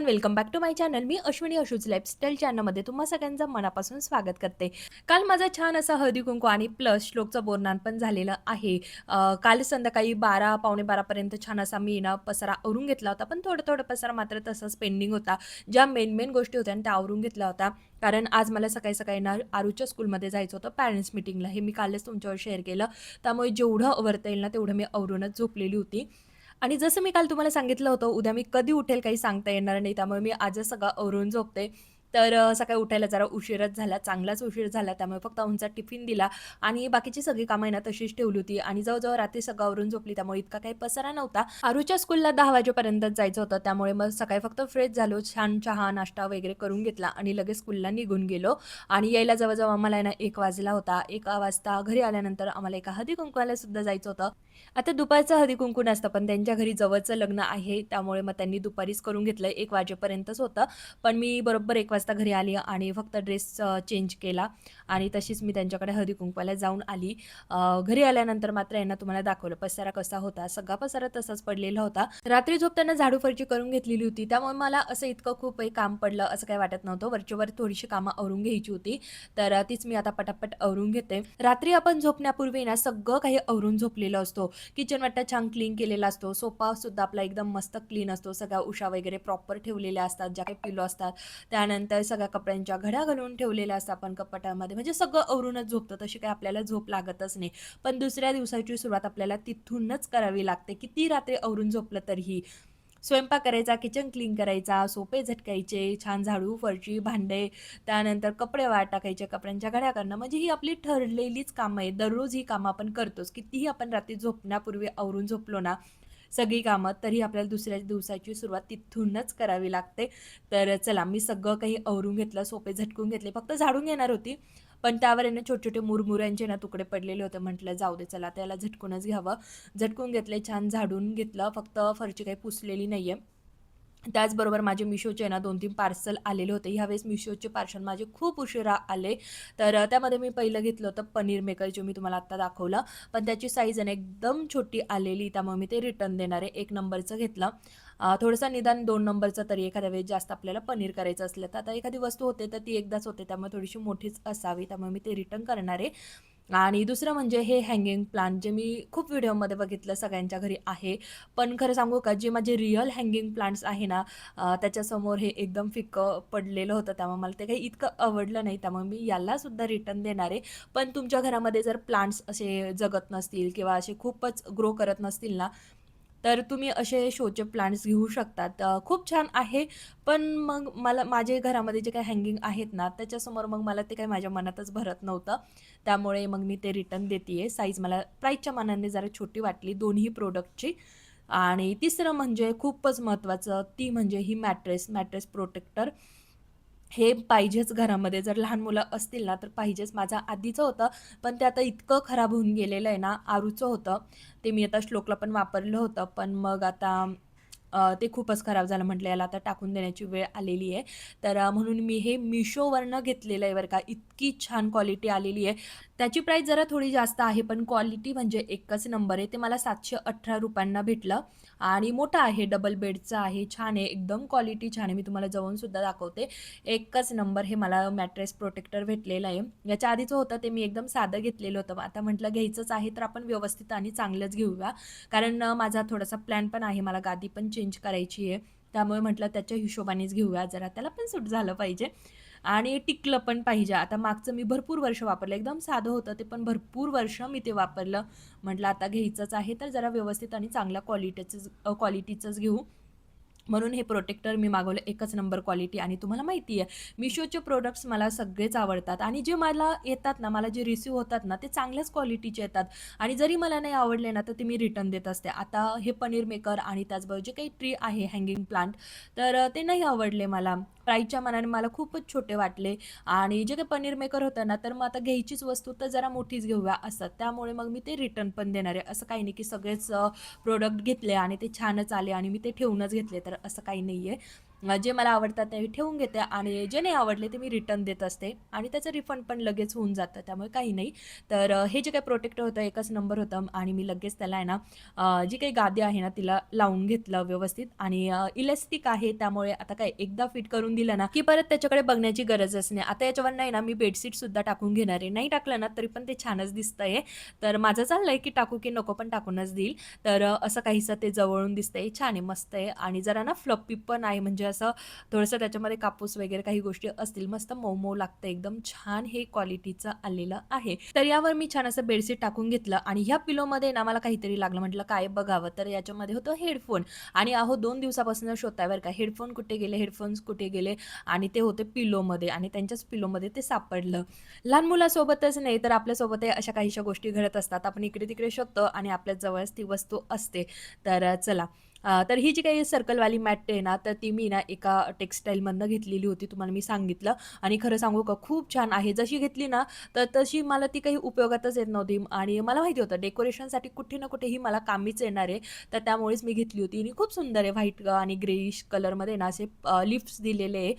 Everyone welcome back to my channel me Ashwini Ashu's lifestyle चॅनलमध्ये तुम्हा सगळ्यांचं मनापासून स्वागत करते. काल माझा छान असा हळदी कुंकू आणि प्लस श्लोकचं बोरनान पण झालेलं आहे. काल संध्याकाळी बारा पावणे बारापर्यंत छान असा मी ना पसारा आवरून घेतला होता पण थोडं थोडं पसारा मात्र तसाच पेंडिंग होता. ज्या मेन मेन गोष्टी होत्या त्या आवरून घेतल्या होत्या. कारण आज मला सकाळी सकाळी ना आरूच्या स्कूलमध्ये जायचं होतं पॅरेंट्स मिटिंगला हे मी कालच तुमच्यावर शेअर केलं. त्यामुळे जेवढं आवरता येईल ना तेवढं मी आवरूनच झोपलेली होती. आणि जसं मी काल तुम्हाला सांगितलं होतं उद्या मी कधी उठेल काही सांगता येणार नाही त्यामुळे मी आजच सगळं आवरून झोपते. तर सकाळी उठायला जरा उशीरच झाला चांगलाच उशीर झाला त्यामुळे फक्त आमचा टिफिन दिला आणि बाकीची सगळी कामं आहे ना तशीच ठेवली होती आणि जवळजवळ रात्री सगळं झोपली त्यामुळे इतका काही पसारा नव्हता. आरूच्या स्कूलला दहा वाजेपर्यंत जायचं होतं त्यामुळे मग सकाळी फक्त फ्रेश झालो छान चहा नाश्ता वगैरे करून घेतला आणि लगेच स्कूलला निघून गेलो आणि यायला जवळजवळ आम्हाला ना एक वाजला होता. एक वाजता घरी आल्यानंतर आम्हाला एका हळदी कुंकवाला सुद्धा जायचं होतं. आता दुपारचं हळदी कुंकू नसतं पण त्यांच्या घरी जवळचं लग्न आहे त्यामुळे मग त्यांनी दुपारीच करून घेतलं एक वाजेपर्यंतच होतं. पण मी बरोबर एक वाज वाजता घरी आली आणि फक्त ड्रेस चेंज केला. आणि तशीच मी त्यांच्याकडे हळदीकुंकवाला जाऊन आली. घरी आल्यानंतर मात्र यांना तुम्हाला दाखवलं पसारा कसा होता. सगळा पसारा तसाच पडलेला होता. रात्री झोपताना झाडू फरची करून घेतलेली होती. त्यामुळे मला असं इतकं खूप काम पडलं असं काही वाटत नव्हतं. वरच्यावर थोडीशी कामं आवरून घ्यायची होती. तर तीच मी आता पटापट आवरून घेते. रात्री आपण झोपण्यापूर्वी ना सगळं काही आवरून झोपलेलं असतो. किचन वाटा छान क्लीन केलेला असतो. सोफा सुद्धा आपला एकदम मस्त क्लीन असतो. सगळ्या उषा वगैरे प्रॉपर ठेवलेल्या असतात. ज्या काही पिलो असतात. त्यानंतर सगळ्या कपड्यांच्या घड्या घालून ठेवलेल्या असतात आपण कपाटामध्ये. म्हणजे सगळं आवरूनच झोपतं तशी काही आपल्याला झोप लागतच नाही. पण दुसऱ्या दिवसाची सुरुवात आपल्याला तिथूनच करावी लागते. किती रात्री आवरून झोपलं तरीही. स्वयंपाक करायचा किचन क्लीन करायचा सोपे झटकायचे छान झाडू फरची भांडे त्यानंतर कपडे वाट टाकायचे कपड्यांच्या घड्या करणं म्हणजे ही आपली ठरलेलीच कामं आहे दररोज ही कामं आपण करतोच. कितीही आपण रात्री झोपण्यापूर्वी आवरून झोपलो ना सगळी कामं तरी आपल्याला दुसऱ्या दिवसाची सुरुवात तिथूनच करावी लागते. तर चला मी सगळं काही आवरून घेतलं सोपे झटकून घेतले फक्त झाडून घेणार होती. पण त्यावर आहे ना छोटे छोटे मुरमुऱ्यांचे ना तुकडे पडलेले होते. म्हटलं जाऊ दे चला त्याला झटकूनच घ्यावं. झटकून घेतले छान झाडून घेतलं फक्त फरची काही पुसलेली नाही आहे त्याचबरोबर माझे मिशोचे ना दोन तीन पार्सल आलेले होते. ह्यावेळेस मिशोचे पार्सल माझे खूप उशिरा आले. तर त्यामध्ये मी पहिलं घेतलं होतं पनीर मेकर जे मी तुम्हाला आत्ता दाखवलं. पण त्याची साईज आणि एकदम छोटी आलेली. त्यामुळे मी ते रिटर्न देणार आहे. एक नंबरचं घेतलं. थोडंसं निदान दोन नंबरचं तरी एखाद्या वेळेस जास्त आपल्याला पनीर करायचं असलं तर. आता एखादी वस्तू होते तर ती एकदाच होते. त्यामुळे थोडीशी मोठीच असावी. त्यामुळे मी ते रिटर्न करणार आहे. आणि दुसरं म्हणजे हे हँगिंग प्लांट जे मी खूप व्हिडिओमध्ये बघितलं सगळ्यांच्या घरी आहे. पण खरं सांगू का जे माझे रिअल हँगिंग प्लांट्स आहे ना त्याच्यासमोर हे एकदम फिक्कं पडलेलं होतं. त्यामुळे मला ते काही इतकं आवडलं नाही. त्यामुळे मी यालासुद्धा रिटर्न देणार आहे. पण तुमच्या घरामध्ये जर प्लांट्स असे जगत नसतील किंवा असे खूपच ग्रो करत नसतील ना तर तुम्ही असे शोचे प्लांट्स घेऊ शकतात. खूप छान आहे. पण मग मला माझे घरामध्ये जे काही हँगिंग आहेत ना त्याच्यासमोर मग मला ते काही माझ्या मनातच भरत नव्हतं. त्यामुळे मग मी ते रिटर्न देते आहे साईज मला प्राईजच्या मानाने जरा छोटी वाटली दोन्ही प्रोडक्टची आणि तिसरं म्हणजे खूपच महत्त्वाचं ती म्हणजे ही मॅट्रेस मॅट्रेस प्रोटेक्टर हे पाहिजेच घरामध्ये. जर लहान मुलं असतील ना तर पाहिजेच. माझं आधीचं होतं पण ते आता इतकं खराब होऊन गेलेलं आहे ना आरूचं होतं. ते मी आता श्लोकला पण वापरलं होतं पण मग आता ते खूपच खराब झालं. म्हटलं याला आता टाकून देण्याची वेळ आलेली आहे. तर म्हणून मी हे मिशोवरनं घेतलेलं आहे बरं का. इतकी छान क्वालिटी आलेली आहे. त्याची प्राईस जरा थोडी जास्त आहे पण क्वालिटी म्हणजे एकच नंबर आहे. ते मला सातशे अठरा रुपयांना भेटलं. आणि मोठा आहे डबल बेडचं आहे छान आहे एकदम क्वालिटी छान आहे. मी तुम्हाला जवळून सुद्धा दाखवते. एकच नंबर हे मला मॅट्रेस प्रोटेक्टर भेटलेलं आहे. याच्या आधीचं होतं ते मी एकदम साधं घेतलेलं होतं. आता म्हटलं घ्यायचंच आहे तर आपण व्यवस्थित आणि चांगलंच घेऊया. कारण माझा थोडासा प्लॅन पण आहे. मला गादी पण चेंज करायची आहे. त्यामुळे म्हटलं त्याच्या हिशोबानेच घेऊया. जरा त्याला पण सूट झालं पाहिजे. आणि टिकलं पण पाहिजे. आता मागचं मी भरपूर वर्ष वापरलं. एकदम साधं होतं ते पण भरपूर वर्ष मी ते वापरलं. म्हटलं आता घ्यायचंच आहे तर जरा व्यवस्थित आणि चांगल्या क्वालिटीचंच क्वालिटीचंच घेऊ. म्हणून हे प्रोटेक्टर मी मागवलं. एकच नंबर क्वालिटी आणि तुम्हाला माहिती आहे मिशोचे प्रोडक्ट्स मला सगळेच आवडतात. आणि जे मला येतात ना मला जे रिसिव्ह होतात ना ते चांगल्याच क्वालिटीचे येतात. आणि जरी मला नाही आवडले ना तर ते मी रिटर्न देत असते. आता हे पनीर मेकर आणि त्याचबरोबर जे काही ट्री आहे हँगिंग प्लांट तर ते नाही आवडले मला. प्राईजच्या मनाने मला खूपच छोटे वाटले. आणि जे काही पनीर मेकर होतं ना तर मग आता घ्यायचीच वस्तू तर जरा मोठीच घेऊया असं. त्यामुळे मग मी ते रिटर्न पण देणार आहे. असं काही नाही की सगळेच प्रोडक्ट घेतले आणि ते छानच आले आणि मी ते ठेवूनच घेतले. तर असं काही नाही आहे जे मला आवडतात ते ठेवून घेते आणि जे नाही आवडले ते मी रिटर्न देत असते. आणि त्याचं रिफंड पण लगेच होऊन जातं त्यामुळे काही नाही. तर हे जे काही प्रोटेक्टर होतं एकच नंबर होतं आणि मी लगेच त्याला आहे ना जी काही गादी आहे ना तिला लावून घेतलं व्यवस्थित. आणि इलेस्टिक आहे त्यामुळे आता काय एकदा फिट करून दिलं ना की परत त्याच्याकडे बघण्याची गरजच नाही आता याच्यावर नाही ना मी बेडशीट सुद्धा टाकून घेणार आहे. नाही टाकलं ना तरी पण ते छानच दिसतंय. तर माझं चाललंय की टाकू की नको पण टाकूनच देईल. तर असं काहीसं ते जवळून दिसतंय. छान आहे मस्त आहे. आणि जरा ना फ्लपी पण आहे म्हणजे असं थोडंसं त्याच्यामध्ये कापूस वगैरे काही गोष्टी असतील मस्त मऊ मऊ लागतं एकदम छान हे क्वालिटीचं आलेलं आहे. तर यावर मी छान असं बेडशीट टाकून घेतलं आणि ह्या पिलोमध्ये ना मला काहीतरी लागलं म्हटलं काय बघावं? तर याच्यामध्ये होतं हेडफोन. आणि अहो दोन दिवसापासून शोधताय बरं का हेडफोन कुठे गेले हेडफोन्स कुठे गेले? आणि ते होते पिलोमध्ये आणि त्यांच्याच पिलोमध्ये ते सापडलं. लहान मुलासोबतच नाही तर आपल्यासोबतही अशा काहीशा गोष्टी घडत असतात. आपण इकडे तिकडे शोधतो आणि आपल्या जवळच ती वस्तू असते. तर चला. तर ही जी काही सर्कलवाली मॅट आहे ना तर ती मी ना एका टेक्स्टाईलमधनं घेतलेली होती तुम्हाला मी सांगितलं. आणि खरं सांगू का खूप छान आहे. जशी घेतली ना तर तशी मला ती काही उपयोगातच येत नव्हती. आणि मला माहिती होतं डेकोरेशनसाठी कुठे ना कुठे ही मला कामीच येणार आहे. तर त्यामुळेच मी घेतली होती. आणि खूप सुंदर आहे व्हाईट आणि ग्रेईश कलरमध्ये ना असे लिफ्ट्स दिलेले आहे.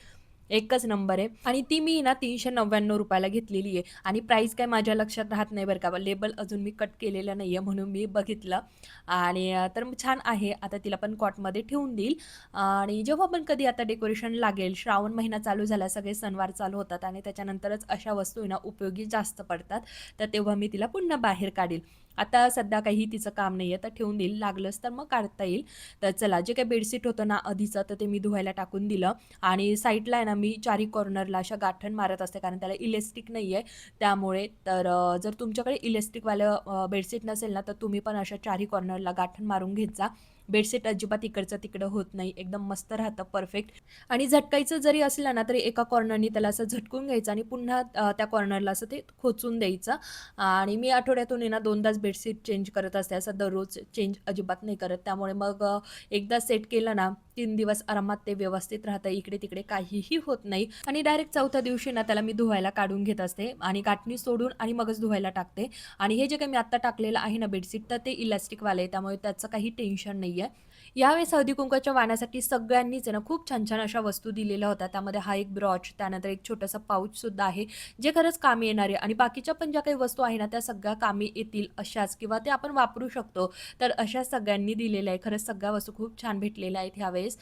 एकच नंबर आहे. आणि ती मी ना तीनशे नव्याण्णव रुपयाला घेतलेली आहे. आणि प्राईस काय माझ्या लक्षात राहत नाही बरं का. लेबल अजून मी कट केलेलं नाही आहे म्हणून मी बघितलं. आणि तर छान आहे. आता तिला पण कॉटमध्ये ठेवून देईल. आणि जेव्हा पण कधी आता डेकोरेशन लागेल श्रावण महिना चालू झाला सगळे सणवार चालू होतात आणि त्याच्यानंतरच अशा वस्तू ना उपयोगी जास्त पडतात. तर तेव्हा मी तिला पुन्हा बाहेर काढील. आता सध्या काही तिचं काम नाही आहे तर ठेवून देईल. लागलंच तर मग काढता येईल. तर चला जे काही बेडशीट होतं ना आधीचं तर ते मी धुवायला टाकून दिलं. आणि साईडला आहे ना मी चारी कॉर्नरला अशा गाठण मारत असते कारण त्याला इलेस्टिक नाही आहे त्यामुळे तर जर तुमच्याकडे इलेस्टिकवालं बेडशीट नसेल ना तर तुम्ही पण अशा चारी कॉर्नरला गाठण मारून घेत जा. बेडशीट अजिबात इकडचं तिकडं होत नाही. एकदम मस्त राहतं परफेक्ट आणि झटकायचं जरी असलं ना तरी एका कॉर्नरनी त्याला असं झटकून घ्यायचं आणि पुन्हा त्या कॉर्नरला असं ते खोचून द्यायचं. आणि मी आठवड्यातून ना दोनदाच बेडशीट चेंज करत असते. असं दररोज चेंज अजिबात नाही करत. त्यामुळे मग एकदा सेट केलं ना तीन दिवस आरामात ते व्यवस्थित राहतं. इकडे तिकडे काहीही होत नाही. आणि डायरेक्ट चौथ्या दिवशी ना त्याला मी धुवायला काढून घेत असते. आणि काटणी सोडून आणि मगच धुवायला टाकते. आणि हे जे काही मी आत्ता टाकलेलं आहे ना बेडशीट तर ते इलास्टिकवालं आहे. त्यामुळे त्याचं काही टेन्शन नाही. आहे यावेळेस हळदी कुंकाच्या वाण्यासाठी सगळ्यांनीच आहे ना खूप छान छान अशा वस्तू दिलेल्या होत्या. त्यामध्ये हा एक ब्रॉच त्यानंतर एक छोटंसं पाऊचसुद्धा आहे जे खरंच कामी येणार आहे. आणि बाकीच्या पण ज्या काही वस्तू आहे ना त्या सगळ्या कामी येतील अशाच किंवा ते आपण वापरू शकतो. तर अशा सगळ्यांनी दिलेल्या आहे खरंच सगळ्या वस्तू खूप छान भेटलेल्या आहेत ह्यावेळेस.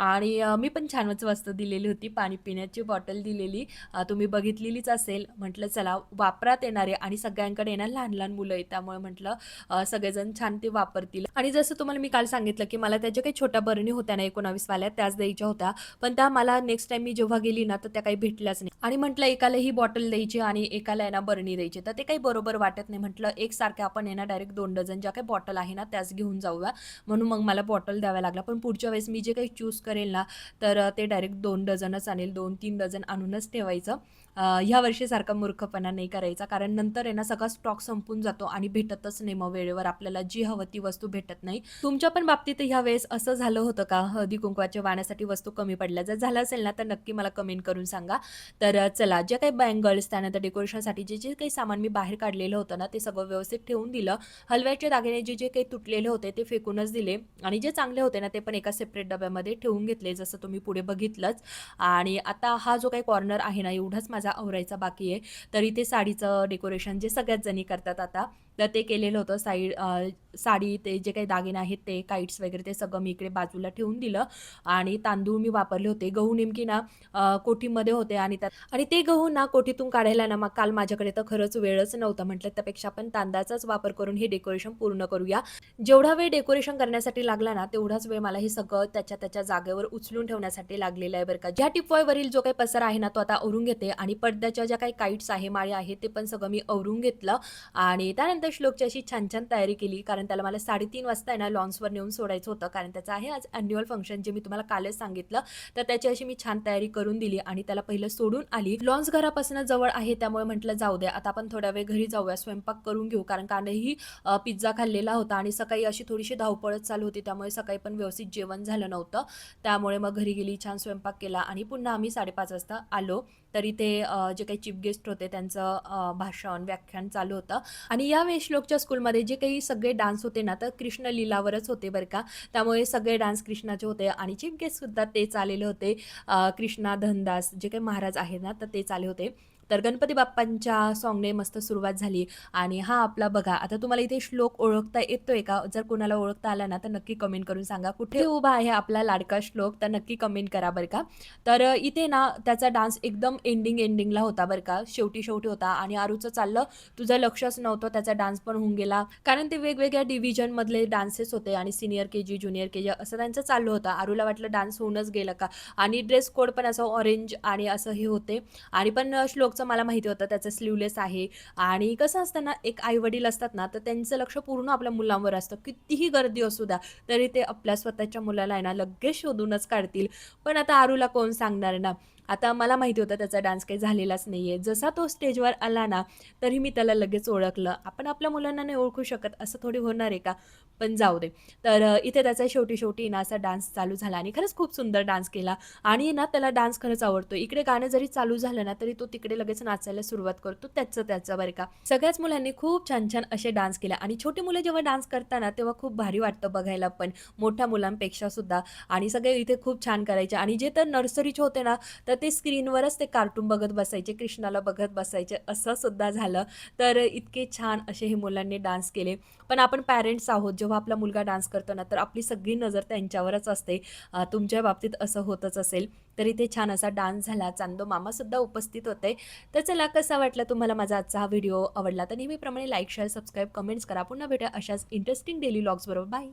आणि मी पण छानच वस्तू दिलेली होती पाणी पिण्याची बॉटल दिलेली. तुम्ही बघितलेलीच असेल. म्हटलं चला वापरात येणारे. आणि सगळ्यांकडे येणार लहान लहान मुलं आहे त्यामुळे म्हटलं सगळेजण छान ते वापरतील. आणि जसं तुम्हाला मी काल सांगितलं की मला त्याच्या काही छोट्या बरणी होत्या ना एकोणावीसवाल्या त्याच द्यायच्या होत्या. पण त्या मला नेक्स्ट टाइम मी जेव्हा गेली ना तर त्या काही भेटल्याच नाही. आणि म्हटलं एकाला ही बॉटल द्यायची आणि एकाला आहे बरणी द्यायची. तर ते काही बरोबर वाटत नाही. म्हटलं एकसारख्या आपण आहे डायरेक्ट दोन डझन ज्या काही बॉटल आहे ना त्याच घेऊन जाऊया. म्हणून मग मला बॉटल द्याव्या लागला पण पुढच्या वेळेस मी जे काही चूज करेल ना तर ते डायरेक्ट दोन डझनच आणेल दोन तीन डझन आणूनच ठेवायचं. ह्या वर्षीसारखा मूर्खपणा नाही करायचा कारण नंतर आहे ना सगळा स्टॉक संपून जातो आणि भेटतच नाही मग वेळेवर आपल्याला जी हवं ती वस्तू भेटत नाही. तुमच्या पण बाबतीत ह्या वेळेस असं झालं होतं का? हळदी कुंकवाच्या वाण्यासाठी वस्तू कमी पडल्या. जर झालं असेल ना तर नक्की मला कमेंट करून सांगा. तर चला ज्या काही बँगल्स त्यानंतर डेकोरेशनसाठी जे जे काही सामान मी बाहेर काढलेलं होतं ना ते सगळं व्यवस्थित ठेवून दिलं. हलव्याचे दागिने जे जे काही तुटलेले होते ते फेकूनच दिले. आणि जे चांगले होते ना ते पण एका सेपरेट डब्यामध्ये ठेवून घेतले जसं तुम्ही पुढे बघितलंच. आणि आता हा जो काही कॉर्नर आहे ना एवढाच माझा आवरायचा बाकी आहे. तर इथे साडीचं डेकोरेशन जे सगळ्याच जणी करतात आता तर ते केलेलं होतं. साईड साडी ते जे काही दागिने आहेत ते काईट्स वगैरे ते सगळं मी इकडे बाजूला ठेवून दिलं. आणि तांदूळ मी वापरले होते. गहू नेमकी ना कोठीमध्ये होते आणि त्यात आणि ते गहू ना कोठीतून काढायला ना मग काल माझ्याकडे तर खरंच वेळच नव्हता. म्हटलं त्यापेक्षा आपण तांदळाचाच वापर करून हे डेकोरेशन पूर्ण करूया. जेवढा वेळ डेकोरेशन करण्यासाठी लागला ना तेवढाच वेळ मला हे सगळं त्याच्या त्याच्या जागेवर उचलून ठेवण्यासाठी लागलेलं आहे बरं का. ज्या टिपॉयवरील जो काही पसर आहे ना तो आता आवरून घेते. आणि पडद्याच्या ज्या काही काईट्स आहे माळे आहेत ते पण सगळं मी आवरून घेतलं. आणि त्यानंतर श्लोकची अशी छान छान तयारी केली कारण त्याला मला साडेतीन वाजता आहे ना लॉन्सवर नेऊन सोडायचं होतं कारण त्याचं आहे आज अॅन्युअल फंक्शन जे मी तुम्हाला कालच सांगितलं. तर त्याची अशी मी छान तयारी करून दिली आणि त्याला पहिलं सोडून आली. लॉन्स घरापासून जवळ आहे त्यामुळे म्हटलं जाऊ दे आता आपण थोड्या वेळ घरी जाऊया स्वयंपाक करून घेऊ कारण कालही पिझ्झा खाल्लेला होता आणि सकाळी अशी थोडीशी धावपळच चालू होती त्यामुळे सकाळी पण व्यवस्थित जेवण झालं नव्हतं. त्यामुळे मग घरी गेली छान स्वयंपाक केला आणि पुन्हा आम्ही साडेपाच वाजता आलो. तर इथे जे काही चीफ गेस्ट होते त्यांचं भाषण व्याख्यान चालू होतं. आणि यावेळेस श्लोकच्या स्कूलमध्ये जे काही सगळे डान्स होते ना, तर कृष्ण लीलावरच होते बरं का. त्यामुळे सगळे डान्स कृष्णाचे होते आणि चीफ गेस्टसुद्धा तेच आलेले होते. कृष्णा धनदास जे काही महाराज आहेत ना, तर तेच आले होते. तर गणपती बाप्पांच्या सॉन्गने मस्त सुरुवात झाली आणि हा आपला बघा, आता तुम्हाला इथे श्लोक ओळखता येतोय का? जर कोणाला ओळखता आला ना, तर नक्की कमेंट करून सांगा. कुठे उभा आहे आपला लाडका श्लोक? तर नक्की कमेंट करा बरं का. तर इथे ना त्याचा डान्स एकदम एंडिंग एंडिंगला होता बरं का. शेवटी-शेवटी होता आणि आरूचं चाललं, तुझं लक्षच नव्हतं. त्याचा डान्स पण होऊन गेला. कारण ते वेगवेगळ्या डिव्हिजनमधले डान्सेस होते आणि सीनियर के-जी, ज्युनियर के-जी असं त्यांचं चालू होतं. आरूला वाटलं डान्स होऊनच गेलं का आणि ड्रेस कोड पण असं ऑरेंज आणि असं हे होते आणि पण अ, श्लोकचं मला माहिती होतं त्याचं स्लीवलेस आहे आणि कसं असतं ना, एक आई-वडील असतात ना, तर त्यांचं लक्ष पूर्ण आपल्या मुलांवर असतं. कितीही गर्दी असू द्या, तरी ते आपल्या स्वतःच्या मुलाला आहे ना, लगेच शोधूनच काढतील. पण आता आरूला कोण सांगणार ना? आता मला माहिती होतं त्याचा डान्स काही झालेलाच नाही आहे जसा तो स्टेजवर आला ना, तरी मी त्याला लगेच ओळखलं. आपण आपल्या मुलांना नाही ओळखू शकत, असं थोडी होणार आहे का? पण जाऊ दे. तर इथे त्याचा शेवटी-शेवटी ना असा डान्स चालू झाला आणि खरंच खूप सुंदर डान्स केला आणि ना त्याला डान्स खरंच आवडतो. इकडे गाणं जरी चालू झालं ना, तरी तो तिकडे लगेच नाचायला सुरुवात करतो. त्याचं त्याचं बरं का. सगळ्याच मुलांनी खूप छान-छान असे डान्स केले आणि छोटी मुलं जेव्हा डान्स करताना तेव्हा खूप भारी वाटतं बघायला पण, मोठ्या मुलांपेक्षा सुद्धा आणि सगळे इथे खूप छान करायचे आणि जे तर नर्सरीचे होते ना, तर ते स्क्रीनवरच ते कार्टून बघत बसायचे, कृष्णाला बघत बसायचे, असं सुद्धा झालं. तर इतके छान असे हे मुलांनी डान्स केले. पण आपण पॅरेंट्स आहोत, जेव्हा आपला मुलगा डान्स करतो ना, तर आपली सगळी नजर त्यांच्यावरच असते. तुमच्या बाबतीत असं होतच असेल. तर इथे छान असा डान्स झाला. चांदो मामासुद्धा उपस्थित होते. तर चला कसा वाटला तुम्हाला माझा आजचा हा व्हिडिओ? आवडला तर नेहमीप्रमाणे लाईक, शेअर, सबस्क्राईब, कमेंट्स करा. पुन्हा भेटा अशाच इंटरेस्टिंग डेली लॉग्सबरोबर बाय.